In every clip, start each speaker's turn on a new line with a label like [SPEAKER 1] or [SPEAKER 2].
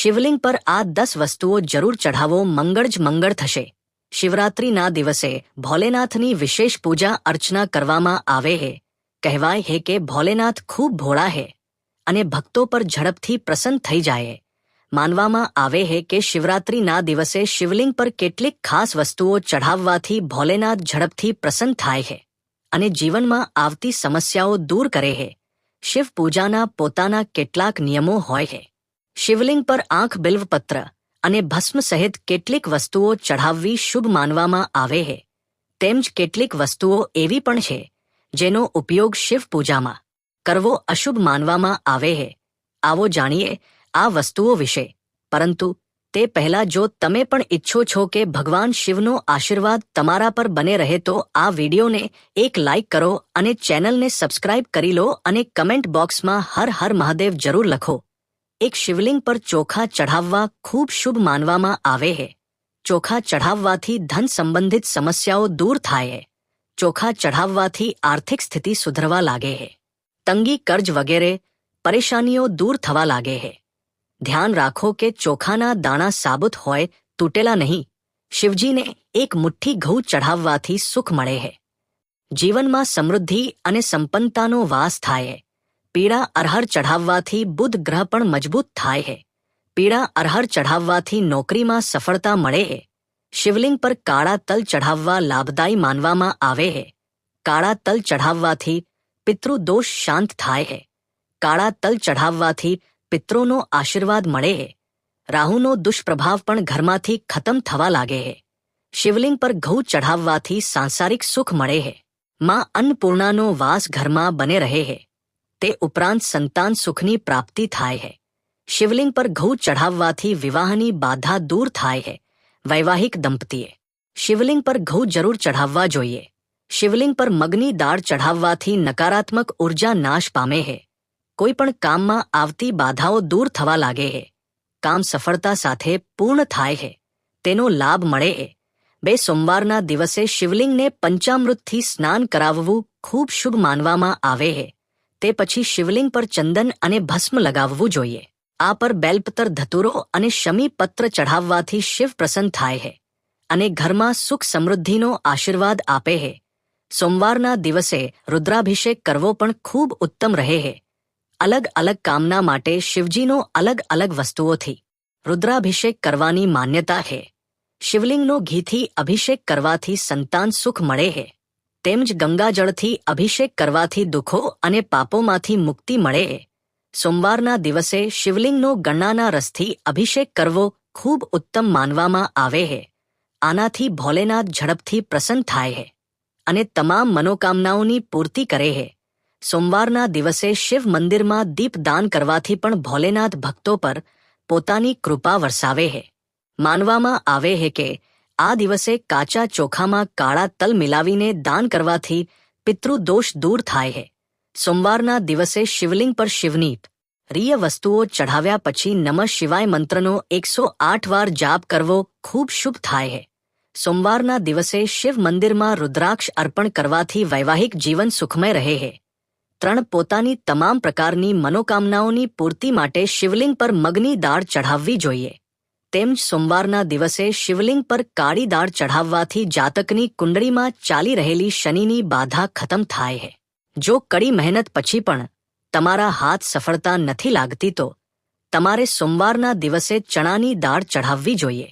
[SPEAKER 1] શિવલિંગ પર આ દસ વસ્તુઓ જરૂર ચઢાવો, મંગળ જ મંગળ થશે. શિવરાત્રિના દિવસે ભોલેનાથની વિશેષ પૂજા અર્ચના કરવામાં આવે હે. કહેવાય હે કે ભોલેનાથ ખૂબ ભોળા હે અને ભક્તો પર ઝડપથી પ્રસન્ન થઈ જાય. માનવામાં આવે હે કે શિવરાત્રિના દિવસે શિવલિંગ પર કેટલીક ખાસ વસ્તુઓ ચઢાવવાથી ભોલેનાથ ઝડપથી પ્રસન્ન થાય છે અને જીવનમાં આવતી સમસ્યાઓ દૂર કરે છે શિવ પૂજાના પોતાના કેટલાક નિયમો હોય છે શિવલિંગ પર આંખ બિલ્વપત્ર અને ભસ્મ સહિત કેટલીક વસ્તુઓ ચઢાવવી શુભ માનવામાં આવે છે તેમજ કેટલીક વસ્તુઓ એવી પણ છે, જેનો ઉપયોગ શિવ પૂજામાં કરવો અશુભ માનવામાં આવે છે આવો જાણીએ આ વસ્તુઓ વિશે. પરંતુ તે પહેલા જો તમે પણ ઈચ્છો છો કે ભગવાન શિવનો આશીર્વાદ તમારા પર બને રહે તો આ વિડીયોને એક લાઇક કરો અને ચેનલને સબસ્ક્રાઇબ કરી લો અને કમેન્ટ બોક્સમાં હર હર મહાદેવ જરૂર લખો. એક શિવલિંગ પર ચોખા ચઢાવવા ખૂબ શુભ માનવામાં આવે છે ચોખા ચઢાવવાથી ધન સંબંધિત સમસ્યાઓ દૂર થાય છે ચોખા ચઢાવવાથી આર્થિક સ્થિતિ સુધરવા લાગે છે તંગી કર્જ વગેરે પરેશાનીઓ દૂર થવા લાગે છે ધ્યાન રાખો કે ચોખાના દાણા સાબુત હોય, તૂટેલા નહીં. શિવજીને એક મુઠ્ઠી ઘઉં ચઢાવવાથી સુખ મળે છે જીવનમાં સમૃદ્ધિ અને સંપન્નતાનો વાસ થાય પીળા અરહર ચઢાવવાથી બુધ ગ્રહ પણ મજબૂત થાય છે પીળા અરહર ચઢાવવાથી નોકરીમાં સફળતા મળે છે શિવલિંગ પર કાળા તલ ચઢાવવા લાભદાયી માનવામાં આવે છે કાળા તલ ચઢાવવાથી પિતૃદોષ શાંત થાય છે કાળા તલ ચઢાવવાથી પિત્રોનો આશીર્વાદ મળે છે રાહુનો દુષ્પ્રભાવ પણ ઘરમાંથી ખતમ થવા લાગે છે શિવલિંગ પર ઘઉં ચઢાવવાથી સાંસારિક સુખ મળે છે માં અન્નપૂર્ણાનો વાસ ઘરમાં બને રહે છે તે ઉપરાંત સંતાન સુખની પ્રાપ્તિ થાય છે શિવલિંગ પર ઘઉં ચઢાવવાથી વિવાહની બાધા દૂર થાય છે વૈવાહિક દંપતીએ. શિવલિંગ પર ઘઉં જરૂર ચઢાવવા જોઈએ. શિવલિંગ પર મગની દાળ ચઢાવવાથી નકારાત્મક ઊર્જા નાશ પામે છે કોઈ પણ કામમાં આવતી બાધાઓ દૂર થવા લાગે છે કામ સફળતા સાથે પૂર્ણ થાય છે તેનો લાભ મળે છે બે સોમવારના દિવસે શિવલિંગને પંચામૃતથી સ્નાન કરાવવું ખૂબ શુભ માનવામાં આવે છે તે પછી શિવલિંગ પર ચંદન અને ભસ્મ લગાવવું જોઈએ. આ પર બેલપત્ર ધતુરો અને શમી પત્ર ચઢાવવાથી શિવ પ્રસન્ન થાય છે અને ઘરમાં સુખ સમૃદ્ધિનો આશીર્વાદ આપે છે સોમવારના દિવસે રુદ્રાભિષેક કરવો પણ ખૂબ ઉત્તમ રહે છે અલગ અલગ કામના માટે શિવજીનો અલગ અલગ વસ્તુઓથી રુદ્રાભિષેક કરવાની માન્યતા છે શિવલિંગનો ઘીથી અભિષેક કરવાથી સંતાન સુખ મળે છે તેમજ ગંગાજળથી અભિષેક કરવાથી દુઃખો અને પાપોમાંથી મુક્તિ મળે. સોમવારના દિવસે શિવલિંગનો ગણ્ણાના રસથી અભિષેક કરવો ખૂબ ઉત્તમ માનવામાં આવે છે આનાથી ભોલેનાથ ઝડપથી પ્રસન્ન થાય છે અને તમામ મનોકામનાઓની પૂર્તિ કરે છે સોમવારના દિવસે શિવ મંદિરમાં દીપદાન કરવાથી પણ ભોલેનાથ ભક્તો પર પોતાની કૃપા વરસાવે છે માનવામાં આવે છે કે આ દિવસે કાચા ચોખામાં કાળા તલ મિલાવીને દાન કરવાથી પિતૃદોષ દૂર થાય છે સોમવારના દિવસે શિવલિંગ પર શિવની પ્રિય વસ્તુઓ ચઢાવ્યા પછી નમઃ શિવાય મંત્રનો એકસો આઠ વાર જાપ કરવો ખૂબ શુભ થાય છે સોમવારના દિવસે શિવ મંદિરમાં રુદ્રાક્ષ અર્પણ કરવાથી વૈવાહિક જીવન સુખમય રહે છે ત્રણ પોતાની તમામ પ્રકારની મનોકામનાઓની પૂર્તિ માટે શિવલિંગ પર મગની દાળ ચઢાવવી જોઈએ. તેમજ સોમવારના દિવસે શિવલિંગ પર કાળી દાળ ચઢાવવાથી જાતકની કુંડળીમાં ચાલી રહેલી શનિની બાધા ખતમ થાય છે જો કડી મહેનત પછી પણ તમારા હાથ સફળતા નથી લાગતી તો તમારે સોમવારના દિવસે ચણાની દાળ ચઢાવવી જોઈએ.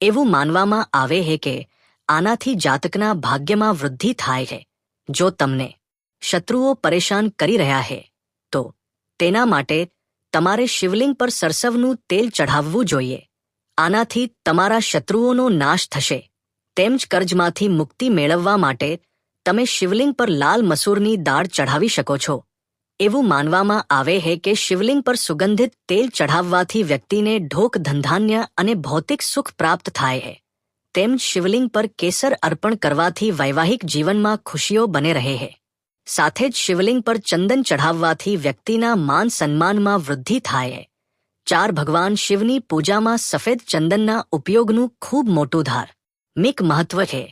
[SPEAKER 1] એવું માનવામાં આવે છે કે આનાથી જાતકના ભાગ્યમાં વૃદ્ધિ થાય છે જો તમને શત્રુઓ પરેશાન કરી રહ્યા છે તો તેના માટે તમારે શિવલિંગ પર સરસવનું તેલ ચઢાવવું જોઈએ. આનાથી તમારા શત્રુઓનો નાશ થશે. તેમજ કર્જમાંથી મુક્તિ મેળવવા માટે તમે શિવલિંગ પર લાલ મસૂરની દાળ ચઢાવી શકો છો. એવું માનવામાં આવે છે કે શિવલિંગ પર સુગંધિત તેલ ચઢાવવાથી વ્યક્તિને ઢોક ધંધાન્ય અને ભૌતિક સુખ પ્રાપ્ત થાય છે તેમ શિવલિંગ પર કેસર અર્પણ કરવાથી વૈવાહિક જીવનમાં ખુશીઓ બને રહે છે સાથે જ શિવલિંગ પર ચંદન ચઢાવવાથી વ્યક્તિના માન સન્માનમાં વૃદ્ધિ થાય ચાર ભગવાન શિવની પૂજામાં સફેદ ચંદનના ઉપયોગનું ખૂબ મોટું ધાર. મિક મહત્વ છે.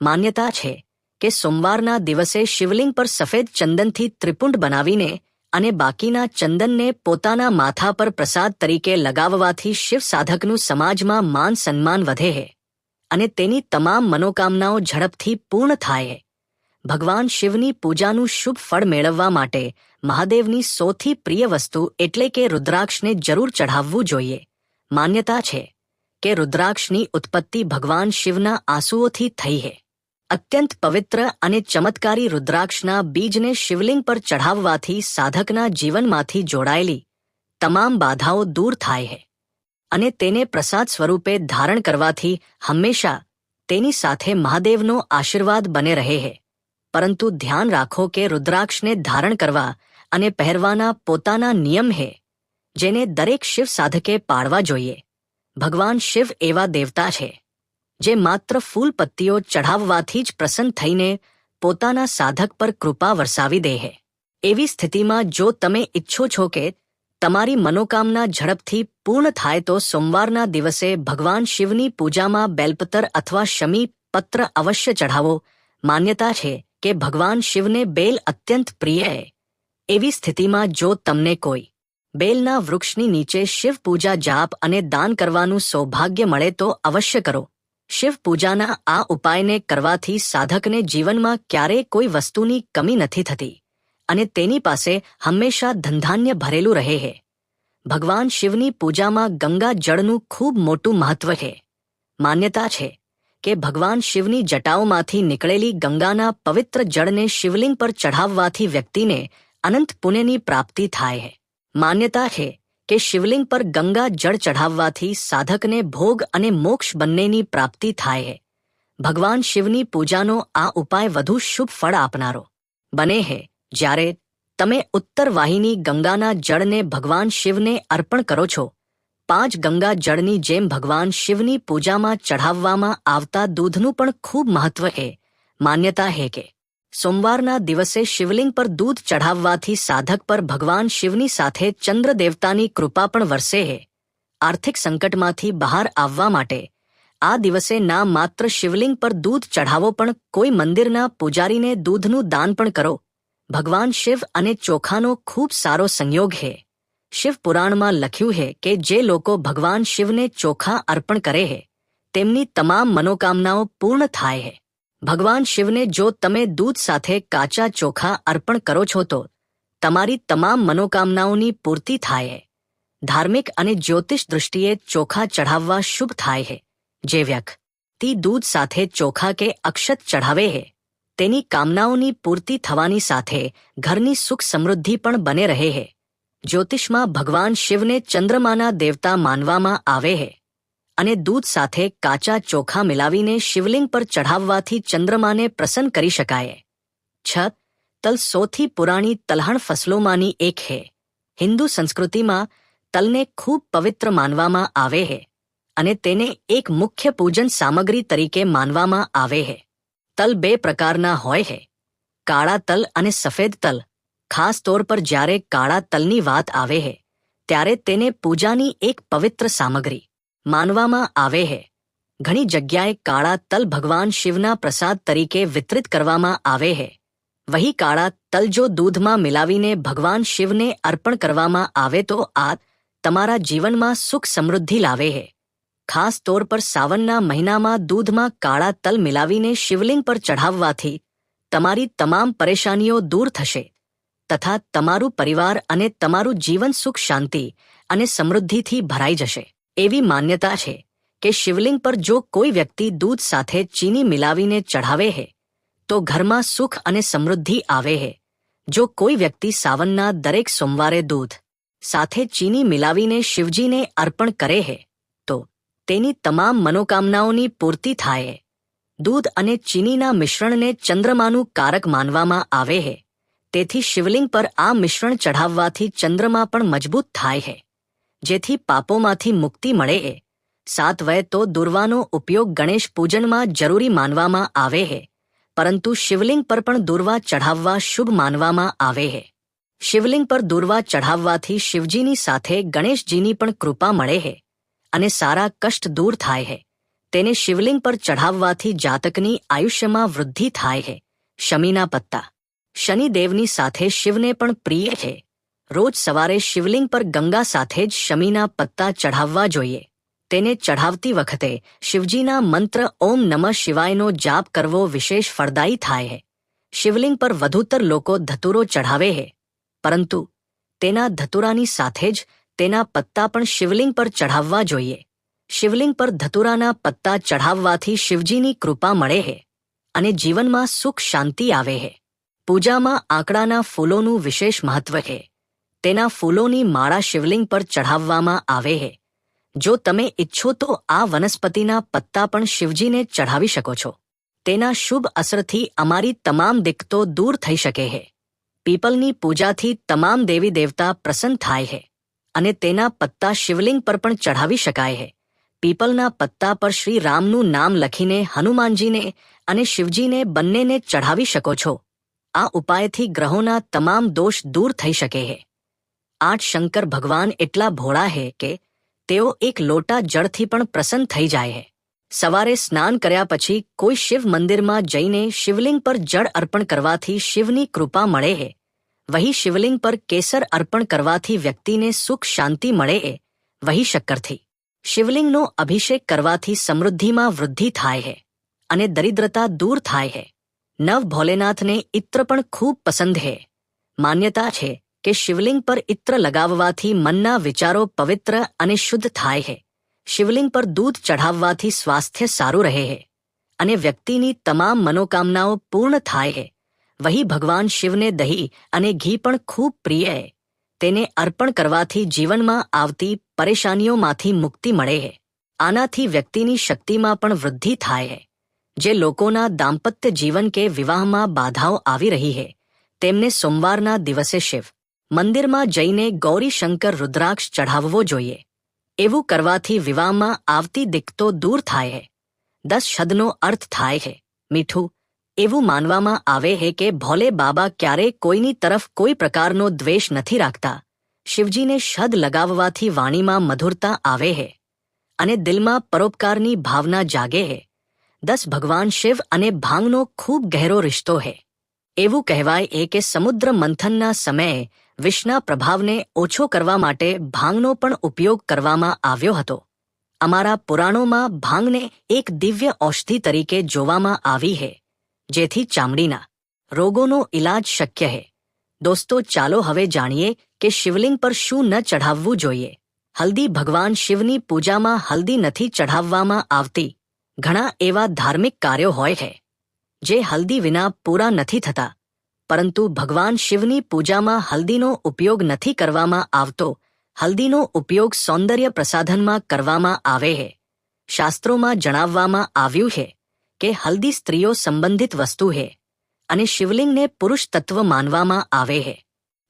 [SPEAKER 1] માન્યતા છે કે સોમવારના દિવસે શિવલિંગ પર સફેદ ચંદનથી ત્રિપુંડ બનાવીને અને બાકીના ચંદનને પોતાના માથા પર પ્રસાદ તરીકે લગાવવાથી શિવ સાધકનું સમાજમાં માન સન્માન વધે અને તેની તમામ મનોકામનાઓ ઝડપથી પૂર્ણ થાય ભગવાન શિવની પૂજાનું શુભ ફળ મેળવવા માટે મહાદેવની સૌથી પ્રિય વસ્તુ એટલે કે રુદ્રાક્ષને જરૂર ચઢાવવું જોઈએ. માન્યતા છે કે રુદ્રાક્ષની ઉત્પત્તિ ભગવાન શિવના આંસુઓથી થઈ છે અત્યંત પવિત્ર અને ચમત્કારી રુદ્રાક્ષના બીજને શિવલિંગ પર ચઢાવવાથી સાધકના જીવનમાંથી જોડાયેલી તમામ બાધાઓ દૂર થાય છે અને તેને પ્રસાદ સ્વરૂપે ધારણ કરવાથી હંમેશા તેની સાથે મહાદેવનો આશીર્વાદ બને રહે છે પરંતુ ધ્યાન રાખો કે રુદ્રાક્ષને ધારણ કરવા અને પહેરવાના પોતાના નિયમ હે, જેને દરેક શિવ સાધકે પાળવા જોઈએ. ભગવાન શિવ એવા દેવતા છે, જે માત્ર ફૂલ પત્તીઓ ચઢાવવાથી જ પ્રસન્ન થઈને પોતાના સાધક પર કૃપા વરસાવી દે છે એવી સ્થિતિમાં જો તમે ઈચ્છો છો કે તમારી મનોકામના ઝડપથી પૂર્ણ થાય તો સોમવારના દિવસે ભગવાન શિવની પૂજામાં બેલપત્ર અથવા શમી પત્ર અવશ્ય ચઢાવો. માન્યતા છે કે ભગવાન શિવને બેલ અત્યંત પ્રિય હે. એવી સ્થિતિમાં જો તમને કોઈ બેલના વૃક્ષની નીચે શિવ પૂજા જાપ અને દાન કરવાનું સૌભાગ્ય મળે તો અવશ્ય કરો. શિવ પૂજાના આ ઉપાયને કરવાથી સાધકને જીવનમાં ક્યારેય કોઈ વસ્તુની કમી નથી થતી અને તેની પાસે હંમેશા ધંધાન્ય ભરેલું રહે છે ભગવાન શિવની પૂજામાં ગંગા જળનું ખૂબ મોટું મહત્વ છે માન્યતા છે કે ભગવાન શિવની જટાઓમાંથી નીકળેલી ગંગાના પવિત્ર જળને શિવલિંગ પર ચઢાવવાથી વ્યક્તિને અનંત પુણ્યની પ્રાપ્તિ થાય છે માન્યતા છે કે શિવલિંગ પર ગંગા જળ ચઢાવવાથી સાધકને ભોગ અને મોક્ષ બંનેની પ્રાપ્તિ થાય છે ભગવાન શિવની પૂજાનો આ ઉપાય વધુ શુભ ફળ આપનારો. બને છે જ્યારે તમે ઉત્તર વાહિની ગંગાના જળને ભગવાન શિવને અર્પણ કરો છો પાંચ ગંગા જળની જેમ ભગવાન શિવની પૂજામાં ચઢાવવામાં આવતા દૂધનું પણ ખૂબ મહત્વ છે માન્યતા હે કે. સોમવારના દિવસે શિવલિંગ પર દૂધ ચઢાવવાથી સાધક પર ભગવાન શિવની સાથે ચંદ્ર દેવતાની કૃપા પણ વરસે હે. આર્થિક સંકટમાંથી બહાર આવવા માટે, આ દિવસે ના માત્ર શિવલિંગ પર દૂધ ચઢાવો પણ કોઈ મંદિરના પૂજારીને દૂધનું દાન પણ કરો. ભગવાન શિવ અને ચોખાનો ખૂબ સારો સંયોગ છે શિવ પુરાણમાં લખ્યું છે કે જે લોકો ભગવાન શિવને ચોખા અર્પણ કરે છે, તેમની તમામ મનોકામનાઓ પૂર્ણ થાય છે. ભગવાન શિવને જો તમે દૂધ સાથે કાચા ચોખા અર્પણ કરો છો તો તમારી તમામ મનોકામનાઓની પૂર્તિ થાય છે. ધાર્મિક અને જ્યોતિષ દૃષ્ટિએ ચોખા ચઢાવવા શુભ થાય છે. જે વ્યક્તિ દૂધ સાથે ચોખા કે અક્ષત ચઢાવે છે, તેની કામનાઓની પૂર્તિ થવાની સાથે ઘરની સુખ સમૃદ્ધિ પણ બને રહે છે. જ્યોતિષમાં ભગવાન શિવને ચંદ્રમાના દેવતા માનવામાં આવે છે અને દૂધ સાથે કાચા ચોખા મિલાવીને શિવલિંગ પર ચઢાવવાથી ચંદ્રમાને પ્રસન્ન કરી શકાય. છ તલ સૌથી પુરાણી તલહણ ફસલોમાંની એક છે હિન્દુ સંસ્કૃતિમાં તલને ખૂબ પવિત્ર માનવામાં આવે છે અને તેને એક મુખ્ય પૂજન સામગ્રી તરીકે માનવામાં આવે છે તલ બે પ્રકારના હોય છે કાળા તલ અને સફેદ તલ. ખાસ તौर પર જ્યારે કાળા તલની વાત આવે છે ત્યારે તેને પૂજાની એક પવિત્ર સામગ્રી માનવામાં આવે છે ઘણી જગ્યાએ કાળા તલ ભગવાન શિવના પ્રસાદ તરીકે વિતરિત કરવામાં આવે છે વહી કાળા તલ જો દૂધમાં મિલાવીને ભગવાન શિવને અર્પણ કરવામાં આવે તો આ તમારા જીવનમાં સુખ સમૃદ્ધિ લાવે છે ખાસ તौर પર સાવનના મહિનામાં દૂધમાં કાળા તલ મિલાવીને શિવલિંગ પર ચઢાવવાથી તમારી તમામ પરેશાનીઓ દૂર થશે. તથા તમારું પરિવાર અને તમારું જીવન સુખ શાંતિ અને સમૃદ્ધિથી ભરાઈ જશે. એવી માન્યતા છે કે શિવલિંગ પર જો કોઈ વ્યક્તિ દૂધ સાથે ચીની મિલાવીને ચઢાવે છે તો ઘરમાં સુખ અને સમૃદ્ધિ આવે છે જો કોઈ વ્યક્તિ સાવનના દરેક સોમવારે દૂધ સાથે ચીની મિલાવીને શિવજીને અર્પણ કરે છે તો તેની તમામ મનોકામનાઓની પૂર્તિ થાય દૂધ અને ચીનીના મિશ્રણને ચંદ્રમાનું કારક માનવામાં આવે છે તેથી શિવલિંગ પર આ મિશ્રણ ચઢાવવાથી ચંદ્રમા પણ મજબૂત થાય છે જેથી પાપોમાંથી મુક્તિ મળે છે સાત વય તો દુર્વાનો ઉપયોગ ગણેશ પૂજનમાં જરૂરી માનવામાં આવે છે પરંતુ શિવલિંગ પર પણ દુર્વા ચઢાવવા શુભ માનવામાં આવે છે શિવલિંગ પર દુર્વા ચઢાવવાથી શિવજીની સાથે ગણેશજીની પણ કૃપા મળે છે અને સારા કષ્ટ દૂર થાય છે તેને શિવલિંગ પર ચઢાવવાથી જાતકની આયુષ્યમાં વૃદ્ધિ થાય છે શમીના પત્તા. શનિદેવની સાથે શિવને પણ પ્રિય છે. રોજ સવારે શિવલિંગ પર ગંગા સાથે જ શમીના પત્તા ચઢાવવા જોઈએ. તેને ચઢાવતી વખતે શિવજીના મંત્ર ઓમ નમઃ શિવાયનો જાપ કરવો વિશેષ ફળદાયી થાય છે શિવલિંગ પર વધુતર લોકો ધતુરો ચઢાવે છે પરંતુ તેના ધતુરાની સાથે જ તેના પત્તા પણ શિવલિંગ પર ચઢાવવા જોઈએ. શિવલિંગ પર ધતુરાના પત્તા ચઢાવવાથી શિવજીની કૃપા મળે છે અને જીવનમાં સુખ શાંતિ આવે છે પૂજામાં આંકડાના ફૂલોનું વિશેષ મહત્વ છે. તેના ફૂલોની માળા શિવલિંગ પર ચઢાવવામાં આવે છે. જો તમે ઈચ્છો તો આ વનસ્પતિના પત્તા પણ શિવજીને ચઢાવી શકો છો. તેના શુભ અસરથી અમારી તમામ દિક્કતો દૂર થઈ શકે છે. પીપલની પૂજાથી તમામ દેવી દેવતા પ્રસન્ન થાય છે અને તેના પત્તા શિવલિંગ પર પણ ચઢાવી શકાય છે. પીપલના પત્તા પર શ્રી રામનું નામ લખીને હનુમાનજીને અને શિવજીને બંનેને ચઢાવી શકો છો. આ ઉપાયથી ગ્રહોના તમામ દોષ દૂર થઈ શકે છે આઠ શંકર ભગવાન એટલા ભોળા છે કે તેઓ એક લોટા જળથી પણ પ્રસન્ન થઈ જાય છે સવારે સ્નાન કર્યા પછી કોઈ શિવ મંદિરમાં જઈને શિવલિંગ પર જળ અર્પણ કરવાથી શિવની કૃપા મળે છે વહી શિવલિંગ પર કેસર અર્પણ કરવાથી વ્યક્તિને સુખ શાંતિ મળે એ વહી શક્કરથી. શિવલિંગનો અભિષેક કરવાથી સમૃદ્ધિમાં વૃદ્ધિ થાય છે અને દરિદ્રતા દૂર થાય નવ ભોલેનાથને ઇત્ર પણ ખૂબ પસંદ છે માન્યતા છે કે શિવલિંગ પર ઇત્ર લગાવવાથી મનના વિચારો પવિત્ર અને શુદ્ધ થાય છે શિવલિંગ પર દૂધ ચઢાવવાથી સ્વાસ્થ્ય સારું રહે છે અને વ્યક્તિની તમામ મનોકામનાઓ પૂર્ણ થાય છે વહી ભગવાન શિવને દહીં અને ઘી પણ ખૂબ પ્રિય છે તેને અર્પણ કરવાથી જીવનમાં આવતી પરેશાનીઓમાંથી મુક્તિ મળે છે આનાથી વ્યક્તિની શક્તિમાં પણ વૃદ્ધિ થાય છે જે લોકોના દાંપત્ય જીવન કે વિવાહમાં બાધાઓ આવી રહી છે તેમને સોમવારના દિવસે શિવ. મંદિરમાં જઈને ગૌરીશંકર રુદ્રાક્ષ ચઢાવવો જોઈએ. એવું કરવાથી વિવાહમાં આવતી દિક્કતો દૂર થાય છે દસ શદનો અર્થ થાય છે મીઠું. એવું માનવામાં આવે છે કે ભોલે બાબા ક્યારેય કોઈની તરફ કોઈ પ્રકારનો દ્વેષ નથી રાખતા. શિવજીને શદ લગાવવાથી વાણીમાં મધુરતા આવે છે અને દિલમાં પરોપકારની ભાવના જાગે છે દસ ભગવાન શિવ અને ભાંગનો ખૂબ ગહેરો રિશ્તો છે એવું કહેવાય એ કે સમુદ્ર મંથનના સમયે વિષના પ્રભાવને ઓછો કરવા માટે ભાંગનો પણ ઉપયોગ કરવામાં આવ્યો હતો. અમારા પુરાણોમાં ભાંગને એક દિવ્ય ઔષધિ તરીકે જોવામાં આવી છે જેથી ચામડીના રોગોનો ઇલાજ શક્ય છે દોસ્તો, ચાલો હવે જાણીએ કે શિવલિંગ પર શું ન ચઢાવવું જોઈએ. હલ્દી ભગવાન શિવની પૂજામાં હલ્દી નથી ચઢાવવામાં આવતી. ઘણા એવા ધાર્મિક કાર્યો હોય છે, જે હલ્દી વિના પૂરા નથી થતા, પરંતુ ભગવાન શિવની પૂજામાં હલ્દીનો ઉપયોગ નથી કરવામાં આવતો, હલ્દીનો ઉપયોગ સૌંદર્ય પ્રસાધનમાં કરવામાં આવે છે. શાસ્ત્રોમાં જણાવવામાં આવ્યું છે કે હલ્દી સ્ત્રીઓ સંબંધિત વસ્તુ છે અને શિવલિંગને પુરુષ તત્વ માનવામાં આવે છે.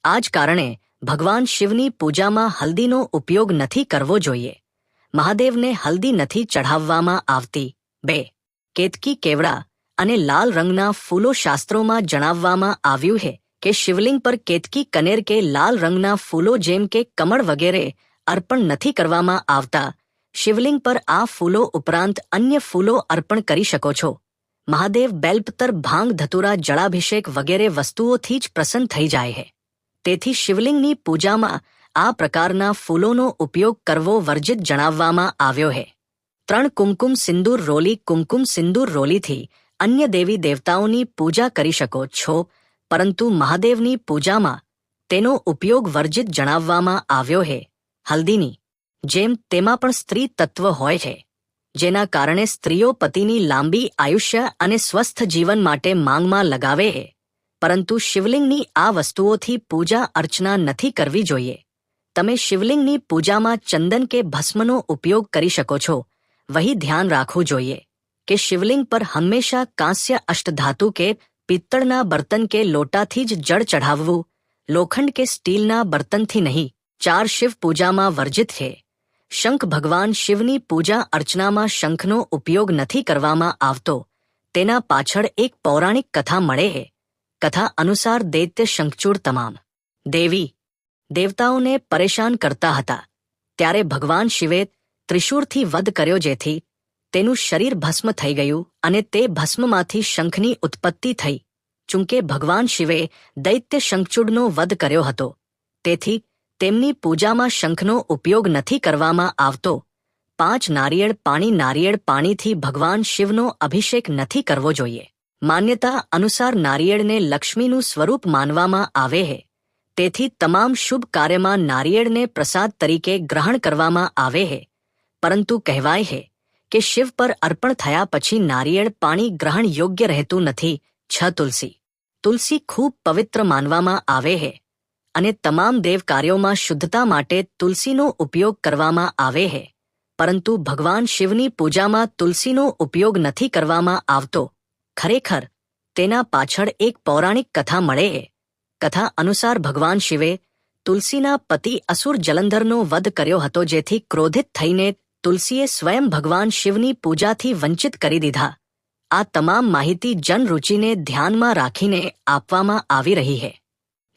[SPEAKER 1] આ જ કારણે ભગવાન શિવની પૂજામાં હલ્દીનો ઉપયોગ નથી કરવો જોઈએ. મહાદેવને હલ્દી નથી ચઢાવવામાં આવતી. બે, કેતકી કેવડા અને લાલ રંગના ફૂલો શાસ્ત્રોમાં જણાવવામાં આવ્યું છે કે શિવલિંગ પર કેતકી કનેર કે લાલ રંગના ફૂલો જેમ કે કમળ વગેરે અર્પણ નથી કરવામાં આવતા. શિવલિંગ પર આ ફૂલો ઉપરાંત અન્ય ફૂલો અર્પણ કરી શકો છો. મહાદેવ બેલ્પતર ભાંગ ધતુરા જળાભિષેક વગેરે વસ્તુઓથી જ પ્રસન્ન થઈ જાય છે. તેથી શિવલિંગની પૂજામાં આ પ્રકારના ફૂલોનો ઉપયોગ કરવો વર્જિત જણાવવામાં આવ્યો છે. ત્રણ કુમકુમ સિંદૂર રોલી, કુમકુમ સિંદૂર રોલીથી અન્ય દેવી દેવતાઓની પૂજા કરી શકો છો, પરંતુ મહાદેવની પૂજામાં તેનો ઉપયોગ વર્જિત જણાવવામાં આવ્યો છે. હલ્દીની, જેમ તેમાં પણ સ્ત્રી તત્વ હોય છે, જેના કારણે સ્ત્રીઓ પતિની લાંબી આયુષ્ય અને સ્વસ્થ જીવન માટે માંગમાં લગાવે છે. પરંતુ શિવલિંગની આ વસ્તુઓથી પૂજા અર્ચના નથી કરવી જોઈએ. તમે શિવલિંગની પૂજામાં ચંદન કે ભસ્મનો ઉપયોગ કરી શકો છો વહી ધ્યાન રાખવું જોઈએ કે શિવલિંગ પર હંમેશા કાંસ્ય અષ્ટધાતુ કે પિત્તળના બર્તન કે લોટાથી જ જળ ચઢાવવું લોખંડ કે સ્ટીલના બર્તનથી નહીં ચાર શિવ પૂજામાં વર્જિત છે શંખ ભગવાન શિવની પૂજા અર્ચનામાં શંખનો ઉપયોગ નથી કરવામાં આવતો તેના પાછળ એક પૌરાણિક કથા મળે છે કથા અનુસાર દૈત્ય શંખચૂડ તમામ દેવી દેવતાઓને પરેશાન કરતા હતા ત્યારે ભગવાન શિવે ત્રિશૂળથી વધ કર્યો જેથી તેનું શરીર ભસ્મ થઈ ગયું અને તે ભસ્મમાંથી શંખની ઉત્પત્તિ થઈ, ચૂંકે ભગવાન શિવે દૈત્ય શંખચૂડનો વધ કર્યો હતો. તેથી તેમની પૂજામાં શંખનો ઉપયોગ નથી કરવામાં આવતો. પાંચ નારિયેળ પાણી નારિયેળ પાણીથી ભગવાન શિવનો અભિષેક નથી કરવો જોઈએ. માન્યતા અનુસાર નારિયેળને લક્ષ્મીનું સ્વરૂપ માનવામાં આવે છે તેથી તમામ શુભ કાર્યમાં નારિયેળને પ્રસાદ તરીકે ગ્રહણ કરવામાં આવે છે પરંતુ કહેવાય છે કે શિવ પર અર્પણ થયા પછી નારિયેળ પાણી ગ્રહણ યોગ્ય રહેતું નથી, છ તુલસી. તુલસી ખૂબ પવિત્ર માનવામાં આવે છે અને તમામ દેવ કાર્યોમાં શુદ્ધતા માટે તુલસીનો ઉપયોગ કરવામાં આવે છે પરંતુ ભગવાન શિવની પૂજામાં તુલસીનો ઉપયોગ નથી કરવામાં આવતો. ખરેખર, તેના પાછળ એક પૌરાણિક કથા મળે છે કથા અનુસાર ભગવાન શિવે તુલસીના પતિ અસુર જલંધરનો વધ કર્યો હતો જેથી ક્રોધિત થઈને તુલસીએ સ્વયં ભગવાન શિવની પૂજાથી વંચિત કરી દીધા. આ તમામ માહિતી જનરૂચિને ધ્યાનમાં રાખીને આપવામાં આવી રહી છે.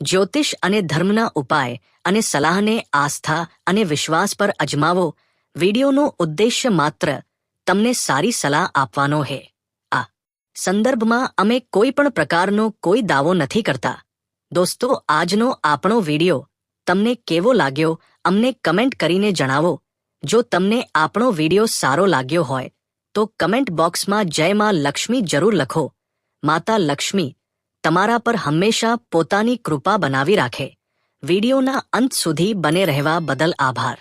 [SPEAKER 1] જ્યોતિષ અને ધર્મના ઉપાય અને સલાહને આસ્થા અને વિશ્વાસ પર અજમાવો. વિડીયોનો ઉદ્દેશ્ય માત્ર તમને સારી સલાહ આપવાનો છે. આ સંદર્ભમાં અમે કોઈ પણ પ્રકારનો કોઈ દાવો નથી કરતા. દોસ્તો, આજનો આપણો વિડિયો તમને કેવો લાગ્યો, અમને કમેન્ટ કરીને જણાવો. જો તમને આપણો વિડિયો સારો લાગ્યો હોય, તો કમેન્ટ બોક્સમાં જય માં લક્ષ્મી જરૂર લખો. માતા લક્ષ્મી, તમારા પર હંમેશા પોતાની કૃપા બનાવી રાખે. વિડિયોના અંત સુધી બને રહેવા બદલ આભાર.